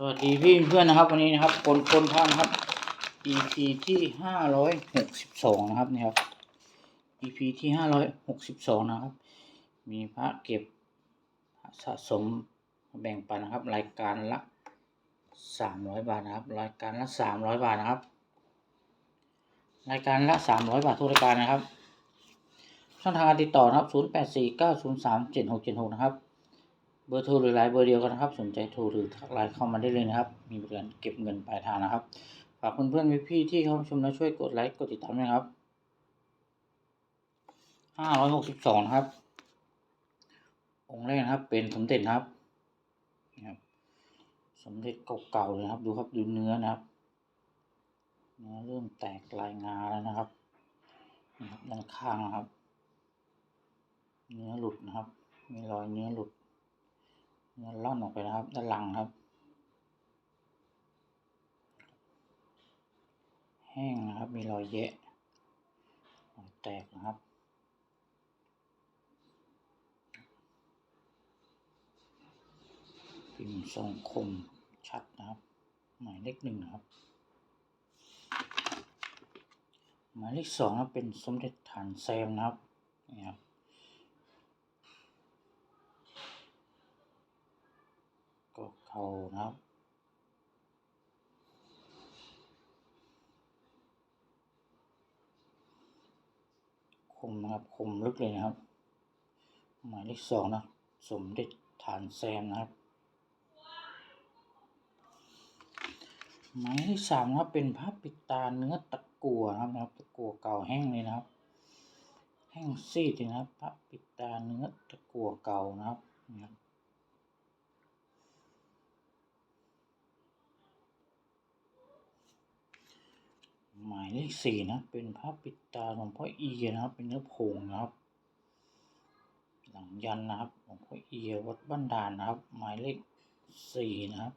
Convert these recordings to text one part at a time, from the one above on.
สวัสดีพี่เพื่อนนะครับ วันนี้นะครับคนคนพานครับ EP ที่ห้าร้อยหกสิบสองนะครับนี่ครับ EP ที่ห้าร้อยหกสิบสองนะครับ มีพระเก็บพระสะสมแบ่งปันนะครับ รายการละสามร้อยบาทนะครับ รายการละสามร้อยบาทนะครับ รายการละสามร้อยบาททุกรายการนะครับช่องทางการติดต่อนะครับศูนย์แปดสี่เก้าศูนย์สามเจ็ดหกเจ็ดหกนะครับ เบอร์โทรหรือไลน์เบอร์เดียวกันนะครับ สนใจโทรหรือทักไลน์เข้ามาได้เลยนะครับ มีบริการเก็บเงินปลายทางนะครับฝากเพื่อนๆพี่ๆที่เข้ามาชมแล้วช่วยกดไลค์กดติดตามด้วยนะครับห้าร้อยหกสิบสองครับ องค์แรกนะครับ เป็นสมเด็จครับนี่ครับสมเด็จเก่าๆเลยนะครับ ดูครับดูเนื้อนะครับเนื้อเริ่มแตกลายงาแล้วนะครับนี่ครับด้านข้างนะครับ เนื้อหลุดนะครับ มีรอยเนื้อหลุด เนื้อล่อนออกไปนะครับ ด้านหลังครับ แห้งนะครับ มีรอยแยะรอยแตกนะครับพิมพ์ทรงคมชัดนะครับ หมายเลขหนึ่งนะครับ หมายเลขสองนะครับเป็นสมเด็จฐานแซมนะครับนี่ครับ ก็ เขานะครับ คมนะครับ คมลึกเลยนะครับ หมายเลขสองนะสมเด็จฐานแซมนะครับ หมายเลขสามนะครับเป็นพระปิดตาเนื้อตะกัวนะครับ ตะกัวเก่าแห้งเลยนะครับ แห้งซีดเลยนะครับพระปิดตาเนื้อตะกัวเก่านะครับนี่ครับ หมายเลขสี่นะ เป็นพระปิดตาหลวงพ่อเอีนะครับ เป็นเนื้อผงนะครับ หลังยันนะครับหลวงพ่อเอีวัดบ้านด่านนะครับ หมายเลขสี่นะครับ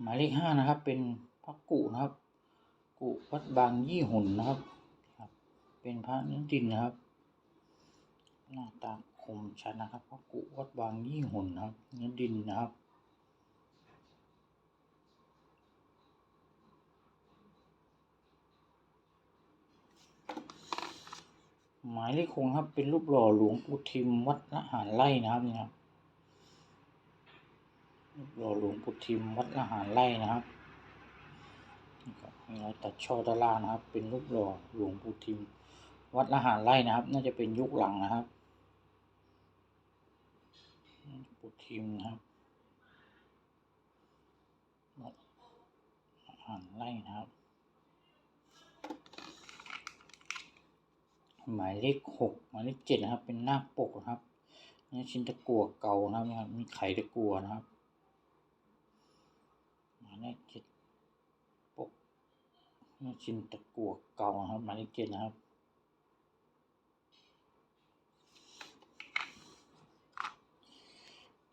หมายเลขห้านะครับ เป็นพระกุนะครับ กุวัดบางยี่หุ่นนะครับ เป็นพระเนื้อดินนะครับ หน้าตาคมชัดนะครับพระกุวัดบางยี่หุ่นนะครับเนื้อดินนะครับหมายเลขหกครับเป็นรูปหล่อหลวงปู่ทิมวัดละหารไร่นะครับนี่ครับรูปหล่อหลวงปู่ทิมวัดละหารไร่นะครับนี่ครับมีรอยตัดช่อด้านล่างนะครับ เป็นรูปหล่อหลวงปู่ทิม วัดละหารไร่นะครับ น่าจะเป็นยุคหลังนะครับ ปูทิมนะครับวัดหารไร่นะครับ หมายเลขหกหมายเลขเจ็ดนะครับ เป็นหน้าปกนะครับนี่ชิ้นตะกั่วเก่านะครับ มีไข่ตะกั่วนะครับหมายเลขเจ็ดปกนี่ชิ้นตะกั่วเก่านะครับ หมายเลขเจ็ดนะครับ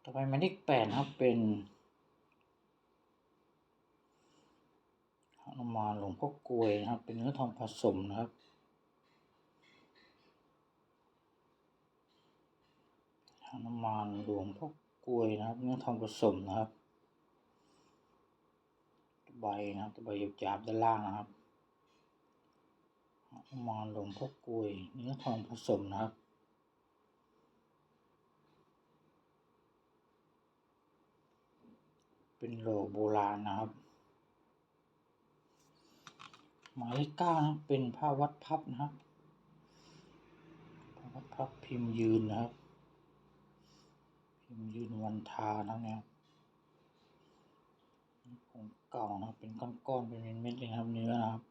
ต่อไปหมายเลขแปดนะครับเป็นหนุมานหลวงพ่อกลวยนะครับ เป็นเนื้อทองผสมนะครับหนุมานหลวงพ่อกลวยนะครับ เนื้อทองผสมนะครับใบนะครับใบหยาบๆด้านล่างนะครับหนุมานหลวงพ่อกลวย เนื้อทองผสมนะครับ เป็นโหลโบราณนะครับ หมายเลขเก้านะเป็นผ้าวัดพับนะครับผ้าวัดพับพิมพ์ยืนนะครับ พิมพ์ยืนวันทานะครับเนี่ยของเก่านะครับเป็นก้อนๆเป็นเม็ดๆเลยครับเนื้อนะครับ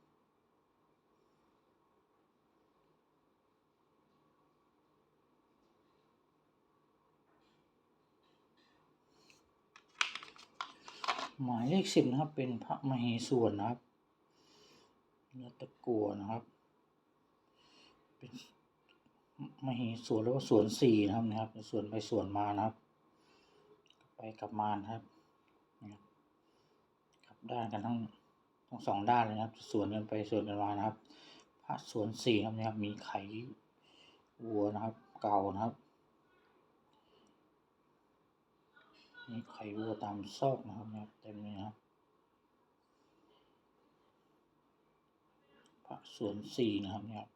หมายเลขสิบนะครับ เป็นพระมเหสวนนะครับเนื้อตะกัวนะครับ เป็นมเหสวนแล้วก็สวนสี่นะครับนะครับสวนไปสวนมานะครับ ไปกลับมานะครับนะครับกลับด้านกันทั้งทั้งสองด้านเลยนะครับ สวนกันไปสวนกันมานะครับ พระสวนสี่ครับนี่ยครับ มีไข่วัวนะครับ เก่านะครับ มีไข่วัวตามซอกนะครับเนี่ยเต็มเลยนะครับพระสวนสี่นะครับเนี่ย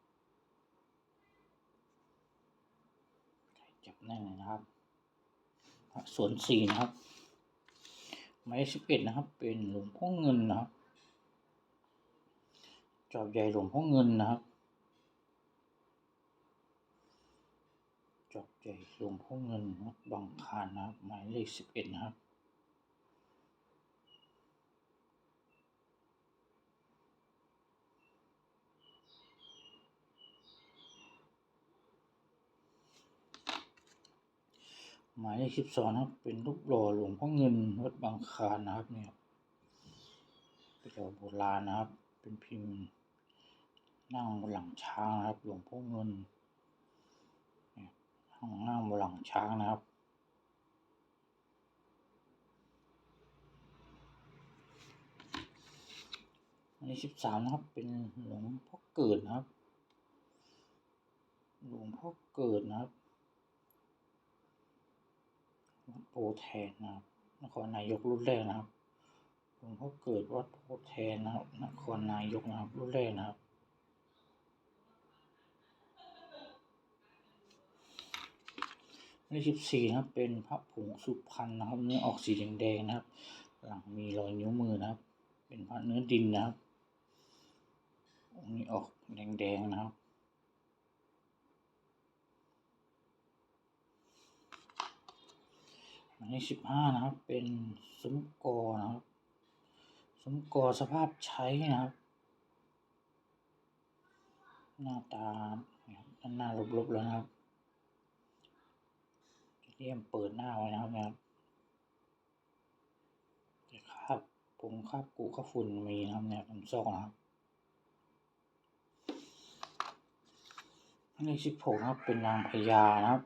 ไข่จับแน่นเลยนะครับพระสวนสี่นะครับหมายเลขสิบเอ็ดนะครับ เป็นหลวงพ่อเงินนะครับจอบใหญ่หลวงพ่อเงินนะครับ จอบใหญ่หลวงพ่อเงินวัดบางคานนะครับหมายเลขสิบเอ็ดนะครับหมายเลขสิบสองนะครับ เป็นรูปหล่อหลวงพ่อเงินวัดบางคานนะครับเนี่ยเป็นหล่อโบราณนะครับ เป็นพิมพ์นั่งบนหลังช้างนะครับ หลวงพ่อเงิน นั่งนั่งบนหลังช้างนะครับ อันนี้สิบสามนะครับ เป็นหลวงพ่อเกิดนะครับ หลวงพ่อเกิดนะครับวัดโพแทนนะครับนครนายกรุ่นแรกนะครับหลวงพ่อเกิดวัดโพแทนนะครับนครนายกนะครับรุ่นแรกนะครับ อันสิบสี่นะครับ เป็นพระผงสุพรรณนะครับ เนื้อออกสีแดงๆนะครับ หลังมีรอยนิ้วมือนะครับ เป็นพระเนื้อดินนะครับองค์นี้ออกแดงๆนะครับอันนี้สิบห้านะครับ เป็นซุ้มกอนะครับซุ้มกอสภาพใช้นะครับ หน้าตานะครับด้านหน้าลบๆแล้วนะครับ เรียมเปิดหน้าไว้นะครับนะครับแต่คราบผงคราบกุคราฝุ่นมีนะครับเนี่ยตรงซอกนะครับอันสิบหกนะครับเป็นนางพญานะครับ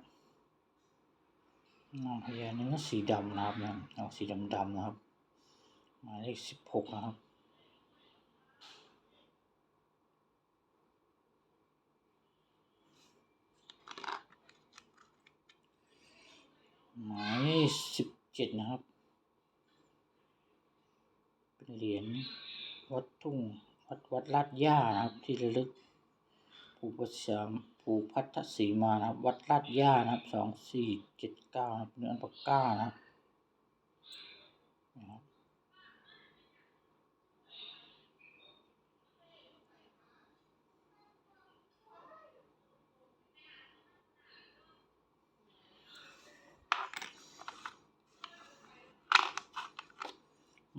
นางพญาเนื้อสีดำนะครับเนี่ยออกสีดำดำๆนะครับหมายเลขสิบหกนะครับ หมายเลขสิบเจ็ดนะครับ เป็นเหรียญวัดทุ่งวัดวัดลาดย่านะครับ ที่ระลึกผูกพัชาผูกพัทสีมานะครับ วัดลาดย่านะครับสองสี่เจ็ดเก้านะครับเนื้อปากก้านะครับนะครับ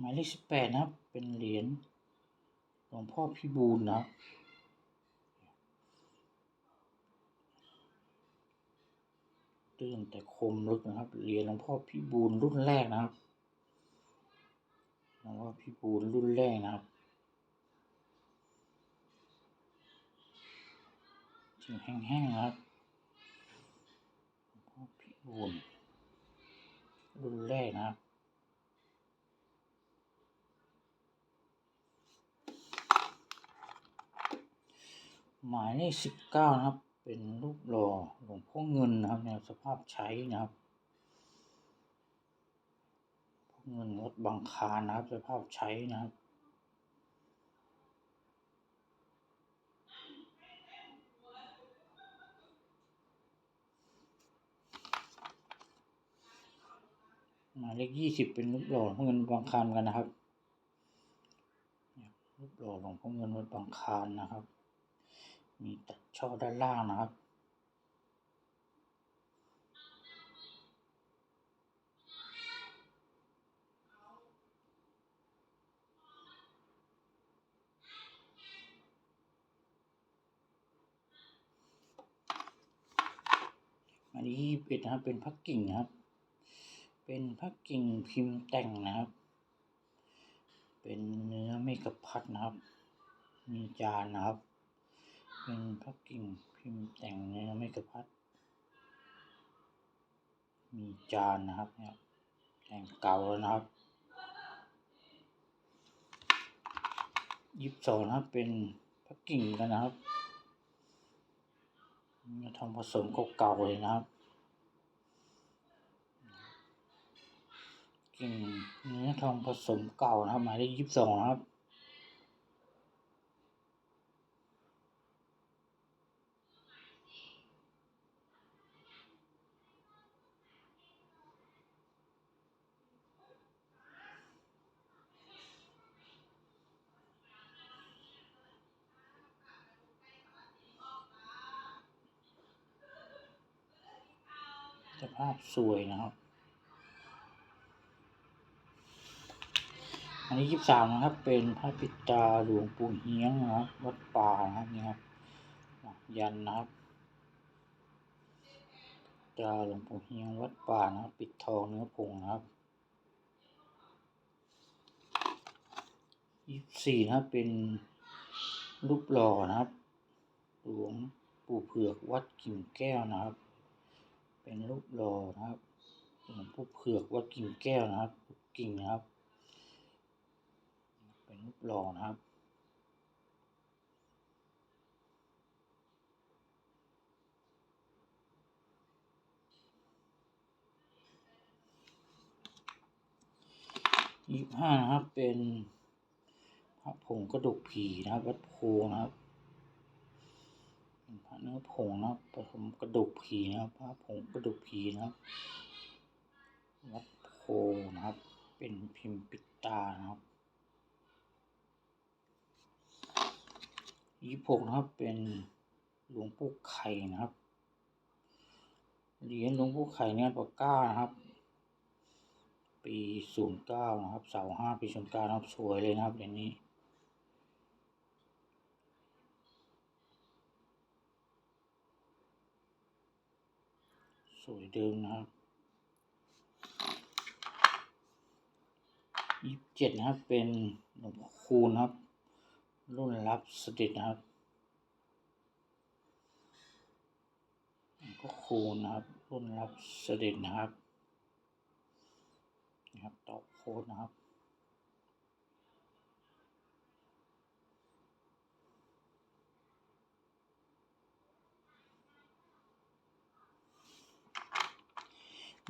หมายเลขสิบแปดนะครับ เป็นเหรียญหลวงพ่อพิบูลนะครับตื้นแต่คมลึกนะครับ เหรียญหลวงพ่อพิบูลรุ่นแรกนะครับหลวงพ่อพิบูลรุ่นแรกนะครับถึงแห้งๆนะครับหลวงพ่อพิบูลรุ่นแรกนะครับ หมายเลขสิบเก้านะครับ เป็นรูปหล่อหลวงพ่อเงินนะครับในสภาพใช้นะครับพ่อเงินวัดบางคานะครับ สภาพใช้นะครับหมายเลขยี่สิบเป็นรูปหล่อพ่อเงินบางคานกันนะครับรูปหล่อหลวงพ่อเงินวัดบางคานนะครับ มีตัดช่อด้านล่างนะครับ อันนี้ยี่สิบเอ็ดนะครับเป็นพักกิ่งนะครับ เป็นพักกิ่งพิมพ์แต่งนะครับ เป็นเนื้อเมกะพัดนะครับ มีจานนะครับ เป็นพักกิ่งพิมพ์แต่งเนื้อเมกะพัด มีจานนะครับเนี่ยแต่งเก่าแล้วนะครับยิบสองนะครับเป็นพักกิ่งกันนะครับเนื้อทองผสมเก่าๆเลยนะครับ กิ่งเนื้อทองผสมเก่านะครับหมายเลขยี่สิบสองนะครับ สวยนะครับ อันนี้ยี่สิบสามนะครับ เป็นพระปิตาหลวงปู่เฮียงนะครับ วัดป่านะครับนี่ครับยันนะครับตาหลวงปู่เฮียงวัดป่านะครับ ปิดทองเนื้อผงนะครับยี่สิบสี่นะครับเป็นรูปหล่อนะครับ หลวงปู่เผือกวัดกิ่งแก้วนะครับ เป็นรูปหล่อนะครับหลวงปู่เผือกวัดกิ่งแก้วนะครับกิ่งนะครับ เป็นรูปหล่อนะครับยี่ห้านะครับเป็นพระผงกระดูกผีนะครับ วัดโพนะครับ เนื้อผงนะครับผสมกระดูกผีนะครับผงกระดูกผีนะครับวัดโพนะครับ เป็นพิมพ์ปิดตานะครับยี่หกนะครับเป็นหลวงปู่ไข่นะครับเหรียญหลวงปู่ไข่เนี่ยปากก้านะครับ ปีศูนย์เก้านะครับเสาห้าปีศูนย์เก้านะครับสวยเลยนะครับเหรียญนี้ สวยเดิมนะครับยี่สิบเจ็ดนะครับ เป็นหลวงพ่อคูณนะครับ รุ่นรับสด็จนะครับก็คูณนะครับ รุ่นรับสด็จนะครับ นะครับต่อโค้ดนะครับ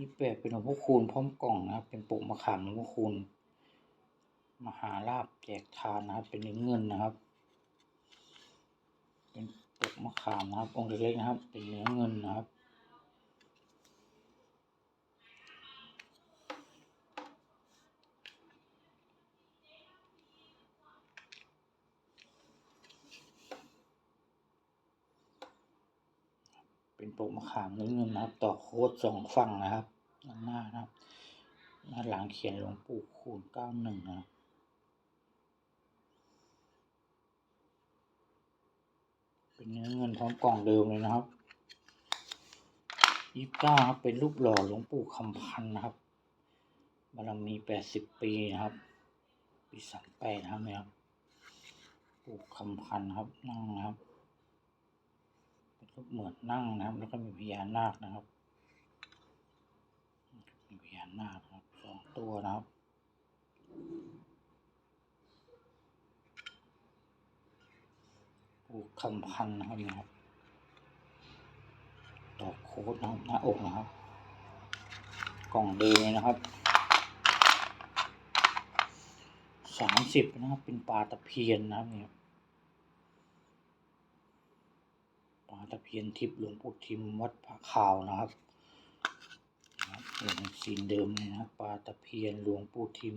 ยี่แปดเป็นหลวงพ่อคูณพร้อมกล่องนะครับ เป็นปุ่มะขามหลวงพ่อคูณมหาลาบแจกทานนะครับ เป็นเนื้อเงินนะครับ เป็นปุกมะขามนะครับองค์เล็กๆนะครับ เป็นเนื้อเงินนะครับ เป็นโปกมะขามเงินนะครับ ต่อโค้ดสองฝั่งนะครับด้านหน้านะครับด้านหลังเขียนหลวงปู่คูณเก้าหนึ่งนะเป็นเนื้อเงินพร้อมกล่องเดิมเลยนะครับยี่สิบเก้าครับเป็นรูปหล่อหลวงปู่คำพันธ์นะครับบารมีแปดสิบปีนะครับ ปีสามแปดนะครับเนี่ยครับปู่คำพันธ์ครับนั่งนะครับ เป็เหมือนนั่งนะครับ แล้วก็มีพญานาคนะครับมีพญานาคครับสองตัวนะครับปูคำพันนะครับนะครับดอกโคดนะครับหน้าอกนะครับ กล่องเดนะครับสามสิบนะครับ เป็นปลาตะเพียนนะครับเนี่ยปลาตะเพียนทิพย์หลวงปู่ทิมวัดพระขาวนะครับเป็นสีเดิมเลยนะปลาตะเพียนหลวงปู่ทิม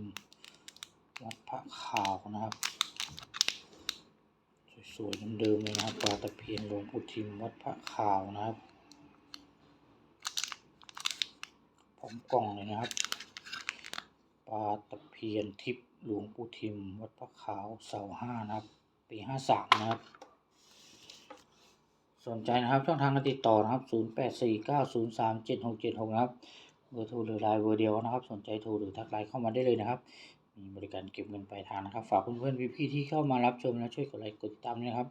วัดพระขาวนะครับ สวยๆเดิมๆเลยนะครับปลาตะเพียนหลวงปู่ทิมวัดพระขาวนะครับพร้อมกล่องเลยนะครับปลาตะเพียนทิพย์หลวงปู่ทิมวัดพระขาวเสาห้านะครับ ปีห้าสามนะครับ สนใจนะครับช่องทางการติดต่อนะครับ 0 8 4 9 0 3 7 6 7 6 นะครับเบอร์โทรหรือไลน์เบอร์เดียวนะครับ สนใจโทรหรือทักไลน์เข้ามาได้เลยนะครับ มีบริการเก็บเงินปลายทางนะครับ ฝากเพื่อนๆพี่ๆที่เข้ามารับชมและช่วยกดไลค์กดติดตามด้วยนะครับ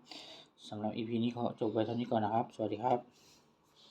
สำหรับ EP นี้ขอจบไว้เท่านี้ก่อนนะครับ สวัสดีครับ